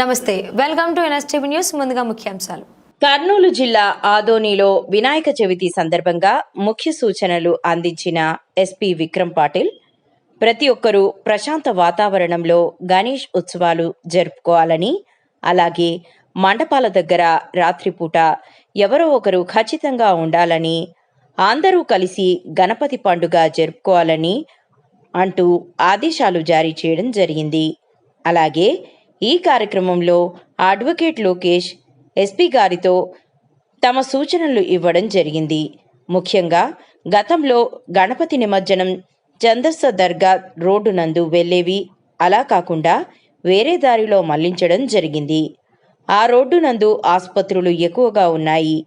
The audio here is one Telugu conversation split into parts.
నమస్తే వెల్కమ్ టు ఎన్ఎస్టీవీ న్యూస్. ముందుగా ముఖ్యాంశాలు. కర్నూలు జిల్లా ఆదోనిలో వినాయక చవితి సందర్భంగా ముఖ్య సూచనలు అందించిన ఎస్పీ విక్రమ్ పాటిల్ ప్రతి ఒక్కరూ ప్రశాంత వాతావరణంలో గణేష్ ఉత్సవాలు జరుపుకోవాలని అలాగే మండపాల దగ్గర రాత్రిపూట ఎవరో ఒకరు ఖచ్చితంగా ఉండాలని అందరూ కలిసి గణపతి పండుగ జరుపుకోవాలని అంటూ ఆదేశాలు జారీ చేయడం జరిగింది. అలాగే ఈ కార్యక్రమంలో అడ్వకేట్ లోకేష్ ఎస్పీ గారితో తమ సూచనలు ఇవ్వడం జరిగింది. ముఖ్యంగా గతంలో గణపతి నిమజ్జనం చందస్స దర్గా రోడ్డు నందు వెళ్ళేవి అలా కాకుండా వేరే దారిలో మళ్ళించడం జరిగింది. ఆ రోడ్డు నందు ఆసుపత్రులు ఎక్కువగా ఉన్నాయి.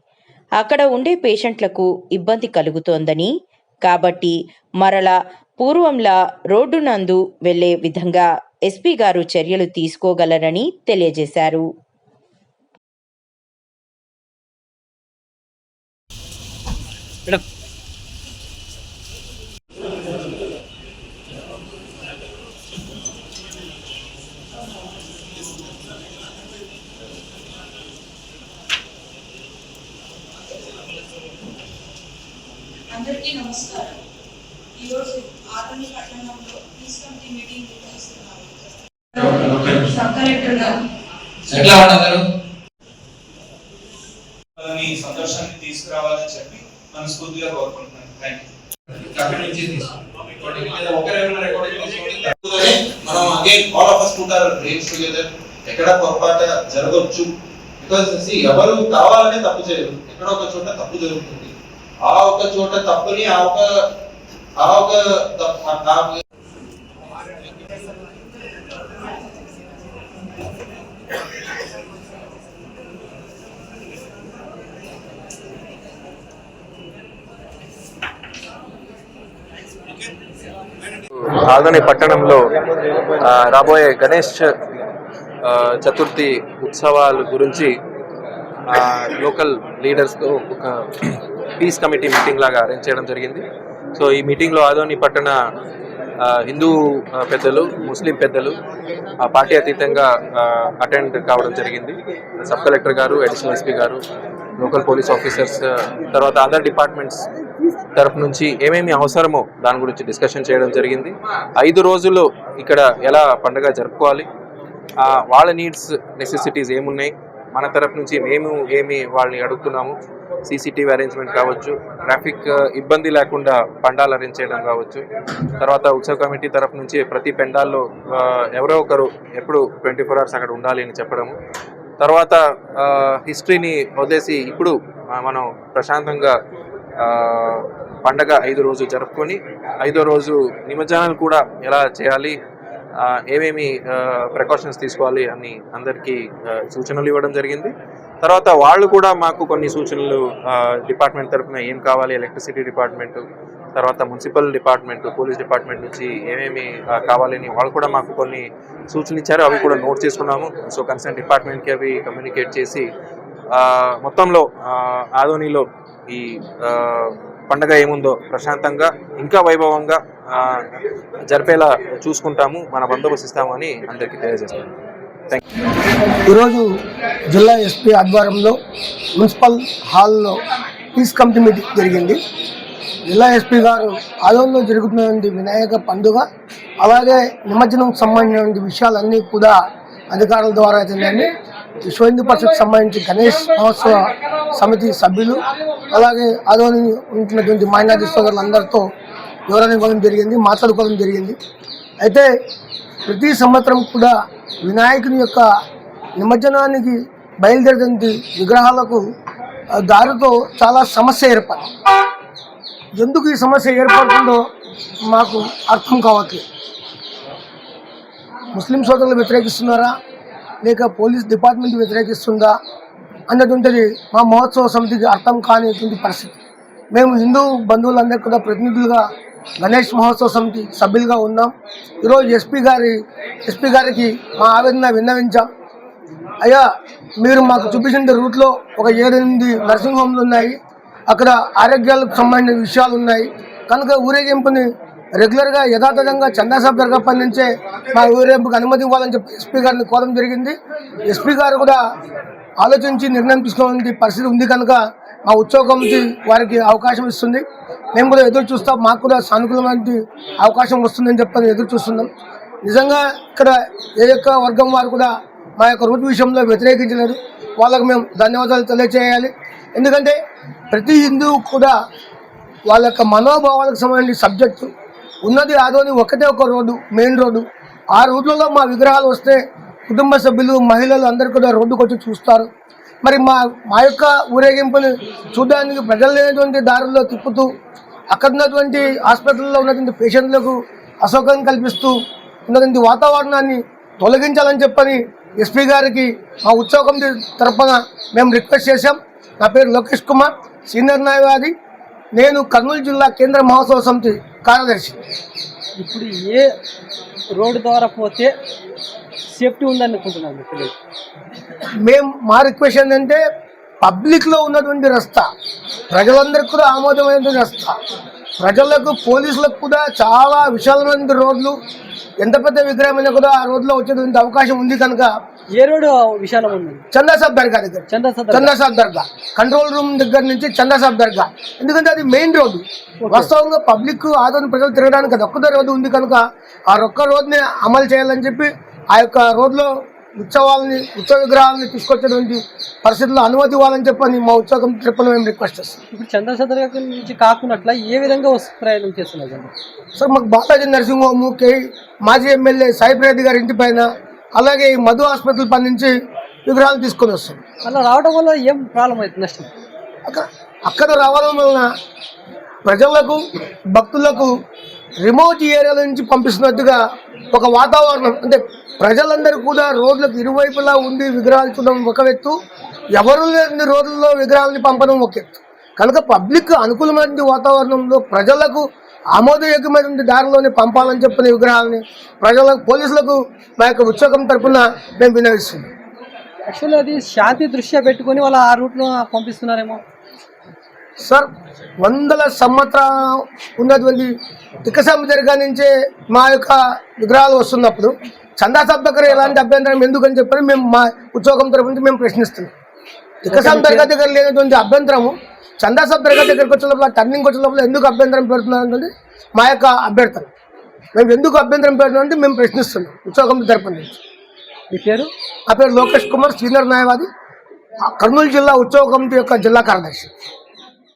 అక్కడ ఉండే పేషెంట్లకు ఇబ్బంది కలుగుతోందని కాబట్టి మరలా పూర్వంలా రోడ్డు నందు వెళ్ళే విధంగా ఎస్పీ గారు చర్యలు తీసుకోగలరని తెలియజేశారు. అందరికీ నమస్కారం. ఈరోజు ఆధునిక పట్టణంలో పీస్ కమిటీ మీటింగ్ నిర్వహిస్తున్నాము సబ్ కలెక్టర్ గారు. ఎట్లా ఉండదు మీ సంతోషాన్ని తీసుకురావాలని చెప్పి మనస్ఫూర్తిగా కోరుకుంటున్నాను. థ్యాంక్ మనం అగైన్ ఆల్ ఆఫ్ ఎక్కడ పొరపాటు జరగవచ్చు బికాస్ ఎవరు కావాలనే తప్పు చేయరు. ఎక్కడ ఒక చోట తప్పు జరుగుతుంది. ఆ ఒక చోట తప్పుని ఆ ఒక ఆ ఒక తప్పు పట్టణంలో రాబోయే గణేష్ చతుర్థి ఉత్సవాల గురించి లోకల్ లీడర్స్తో ఒక పీస్ కమిటీ మీటింగ్ లాగా అరేంజ్ చేయడం జరిగింది. సో ఈ మీటింగ్లో ఆదోని పట్టణ హిందూ పెద్దలు ముస్లిం పెద్దలు ఆ పార్టీ అతీతంగా అటెండ్ కావడం జరిగింది. సబ్ కలెక్టర్ గారు అడిషనల్ ఎస్పీ గారు లోకల్ పోలీస్ ఆఫీసర్స్ తర్వాత అదర్ డిపార్ట్మెంట్స్ తరఫు నుంచి ఏమేమి అవసరమో దాని గురించి డిస్కషన్ చేయడం జరిగింది. ఐదు రోజులు ఇక్కడ ఎలా పండుగ జరుపుకోవాలి? వాళ్ళ నీడ్స్ నెసెసిటీస్ ఏమున్నాయి? మన తరఫు నుంచి మేము ఏమి వాళ్ళని అడుగుతున్నాము? సీసీటీవీ అరేంజ్మెంట్ కావచ్చు ట్రాఫిక్ ఇబ్బంది లేకుండా పండాలు అరేంజ్ చేయడం కావచ్చు. తర్వాత ఉత్సవ కమిటీ తరఫు నుంచి ప్రతి పెండాల్లో ఎవరో ఒకరు ఎప్పుడు ట్వంటీ ఫోర్ అవర్స్ అక్కడ ఉండాలి అని చెప్పడము. తర్వాత హిస్టరీని వదిలేసి ఇప్పుడు మనం ప్రశాంతంగా పండగ ఐదు రోజు జరుపుకొని ఐదో రోజు నిమజ్జనాలు కూడా ఎలా చేయాలి ఏమేమి ప్రికాషన్స్ తీసుకోవాలి అని అందరికీ సూచనలు ఇవ్వడం జరిగింది. తర్వాత వాళ్ళు కూడా మాకు కొన్ని సూచనలు డిపార్ట్మెంట్ తరఫున ఏం కావాలి ఎలక్ట్రిసిటీ డిపార్ట్మెంట్ తర్వాత మున్సిపల్ డిపార్ట్మెంట్ పోలీస్ డిపార్ట్మెంట్ నుంచి ఏమేమి కావాలని వాళ్ళు కూడా మాకు కొన్ని సూచనలు ఇచ్చారు. అవి కూడా నోట్ చేసుకున్నాము. సో కన్సర్న్ డిపార్ట్మెంట్కి అవి కమ్యూనికేట్ చేసి మొత్తంలో ఆధోనిలో ఆదోనిలో ఈ పండగ ఏముందో ప్రశాంతంగా ఇంకా వైభవంగా జరిపేలా చూసుకుంటాము మన బందోబస్తు ఇస్తామని అందరికీ తెలియజేస్తాము ఈరోజు జిల్లా ఎస్పీ ఆధ్వర్యంలో మున్సిపల్ హాల్లో పీస్ కమిటీ మీటింగ్ జరిగింది. జిల్లా ఎస్పీ గారు ఆదంలో జరుగుతున్నటువంటి వినాయక పండుగ అలాగే నిమజ్జనం సంబంధించిన విషయాలన్నీ కూడా అధికారుల ద్వారా చెందండి విశ్వ హిందూ పరిషత్ సంబంధించి గణేష్ మహోత్సవ సమితి సభ్యులు అలాగే ఆదోని ఉంటున్నటువంటి మైనార్టీ సోదరులందరితో వివరణ ఇవ్వడం జరిగింది మాట్లాడుకోవడం జరిగింది. అయితే ప్రతి సంవత్సరం కూడా వినాయకుని యొక్క నిమజ్జనానికి బయలుదేరేటువంటి విగ్రహాలకు దారితో చాలా సమస్య ఏర్పడింది. ఎందుకు ఈ సమస్య ఏర్పడుతుందో మాకు అర్థం కావట్లేదు. ముస్లిం సోదరులు వ్యతిరేకిస్తున్నారా? లేక పోలీస్ డిపార్ట్మెంట్ వ్యతిరేకిస్తుందా అన్నటువంటిది మా మహోత్సవ సమితికి అర్థం కానిటువంటి పరిస్థితి. మేము హిందూ బంధువులందరూ కూడా ప్రతినిధులుగా గణేష్ మహోత్సవ సమితి సభ్యులుగా ఉన్నాం. ఈరోజు ఎస్పీ గారి ఎస్పీ గారికి మా ఆవేదన విన్నవించాం. అయ్యా మీరు మాకు చూపించిన రూట్లో ఒక ఏడెనిమిది నర్సింగ్ హోమ్లు ఉన్నాయి. అక్కడ ఆరోగ్యాలకు సంబంధించిన విషయాలు ఉన్నాయి. కనుక ఊరేగింపుని రెగ్యులర్గా యథాతథంగా చందాసాబ్ దర్గా నుంచే మా ఊరేంపుకు అనుమతి ఇవ్వాలని చెప్పి ఎస్పీ గారిని కోరడం జరిగింది. ఎస్పీ గారు కూడా ఆలోచించి నిర్ణయం తీసుకోవాలని పరిస్థితి ఉంది కనుక మా ఉత్సవ కమిటీ వారికి అవకాశం ఇస్తుంది. మేము కూడా ఎదురు చూస్తాం మాకు కూడా సానుకూలమైన అవకాశం వస్తుందని చెప్పని ఎదురు చూస్తున్నాం. నిజంగా ఇక్కడ ఏ యొక్క వర్గం వారు కూడా మా యొక్క రూట్ విషయంలో వ్యతిరేకించలేదు. వాళ్ళకు మేము ధన్యవాదాలు తెలియజేయాలి ఎందుకంటే ప్రతి హిందువు కూడా వాళ్ళ యొక్క మనోభావాలకు సంబంధించిన సబ్జెక్టు ఉన్నది ఆదోని ఒకటే ఒక రోడ్డు మెయిన్ రోడ్డు. ఆ రోడ్లలో మా విగ్రహాలు వస్తే కుటుంబ సభ్యులు మహిళలు అందరు కూడా రోడ్డుకు వచ్చి చూస్తారు. మరి మా మా యొక్క ఊరేగింపుని చూడడానికి ప్రజలు లేనటువంటి దారుల్లో తిప్పుతూ అక్కడ ఉన్నటువంటి హాస్పిటల్లో ఉన్నటువంటి పేషెంట్లకు అసౌకర్యం కల్పిస్తూ ఉన్నటువంటి వాతావరణాన్ని తొలగించాలని చెప్పని ఎస్పీ గారికి మా ఉత్సవ కమిటీ తరఫున మేము రిక్వెస్ట్ చేశాం. నా పేరు లోకేష్ కుమార్ సీనియర్ న్యాయవాది. నేను కర్నూలు జిల్లా కేంద్ర మహోత్సవ సమితి కార్యదర్శి. ఇప్పుడు ఏ రోడ్డు ద్వారా పోతే సేఫ్టీ ఉందనుకుంటున్నాను మేము మా రిక్వెస్ట్ ఏంటంటే పబ్లిక్లో ఉన్నటువంటి రస్తా ప్రజలందరికీ కూడా ఆమోదమైనటువంటి రస్తా. ప్రజలకు పోలీసులకు కూడా చాలా విశాలమైన రోడ్లు ఎంత పెద్ద విగ్రహమైనా కూడా ఆ రోడ్లో వచ్చేటువంటి అవకాశం ఉంది కనుక ఏ విశాలం ఉంది. చందాసాబ్ దర్గా దగ్గర. చందాసాబ్ దర్గా. కంట్రోల్ రూమ్ దగ్గర నుంచి చందాసాబ్ దర్గా. ఎందుకంటే అది మెయిన్ రోడ్డు. వాస్తవంగా పబ్లిక్ ఆదరణ ప్రజలు తిరగడానికి అది ఒక్కదే రోడ్డు ఉంది కనుక ఆ ఒక్క రోడ్ని అమలు చేయాలని చెప్పి ఆ యొక్క రోడ్లో ఉత్సవాలని ఉత్సవ విగ్రహాలని తీసుకొచ్చేటువంటి పరిస్థితుల్లో అనుమతి ఇవ్వాలని చెప్పని మా ఉత్సవ తరపున మేము రిక్వెస్ట్ చేస్తాం. ఇప్పుడు చంద్రసద్ నుంచి కాకున్నట్ల ఏ విధంగా వస్తు ప్రయాణం చేస్తున్నారు? సార్ మాకు బాలాజీ నరసింహము కే మాజీ ఎమ్మెల్యే సాయిబ్ రెడ్డి గారి ఇంటి పైన అలాగే ఈ మధు ఆసుపత్రి పని నుంచి విగ్రహాలు తీసుకొని వస్తాం. అలా రావడం వల్ల ఏం ప్రాబ్లం అవుతుంది నష్టం అక్కడ అక్కడ రావడం వలన ప్రజలకు భక్తులకు రిమోట్ ఏరియాల నుంచి పంపిస్తున్నట్టుగా ఒక వాతావరణం అంటే ప్రజలందరూ కూడా రోడ్లకు ఇరువైపులా ఉండి విగ్రహాలు చూడడం ఒక ఎత్తు ఎవరు లేని రోడ్లలో విగ్రహాలని పంపడం ఒక ఎత్తు కనుక పబ్లిక్ అనుకూలమైన వాతావరణంలో ప్రజలకు ఆమోదయోగ్యమైనటువంటి దారిలోనే పంపాలని చెప్పిన విగ్రహాలని ప్రజలకు పోలీసులకు మా యొక్క ఉత్సవం తరపున మేము వినవిస్తున్నాం యాక్చువల్లీ అది శాంతి దృష్ట్యా పెట్టుకొని వాళ్ళు ఆ రూట్లో పంపిస్తున్నారేమో. సార్ వందల సంవత్సరాలు ఉన్నటువంటి తిక్కసమ్మ దర్గా నుంచే మా యొక్క విగ్రహాలు వస్తున్నప్పుడు చందాసాబ్ దగ్గర ఎలాంటి అభ్యంతరం ఎందుకని చెప్పని మేము మా ఉద్యోగం తరపు నుంచి మేము ప్రశ్నిస్తున్నాం. తిక్కసమ్మ దర్గా దగ్గర లేనటువంటి అభ్యంతరము చందాసాబ్ దర్గా దగ్గరికి వచ్చే లోపల టర్నింగ్ వచ్చే లోపల ఎందుకు అభ్యంతరం పెడుతున్నారు అనేది మా యొక్క అభ్యర్థన. మేము ఎందుకు అభ్యంతరం పెడుతున్నాం అంటే మేము ప్రశ్నిస్తున్నాం ఉద్యోగం తరపు నుంచి. మీ పేరు? నా పేరు లోకేష్ కుమార్ సీనియర్ న్యాయవాది కర్నూలు జిల్లా ఉత్సవ కమిటీ యొక్క జిల్లా కార్యదర్శి.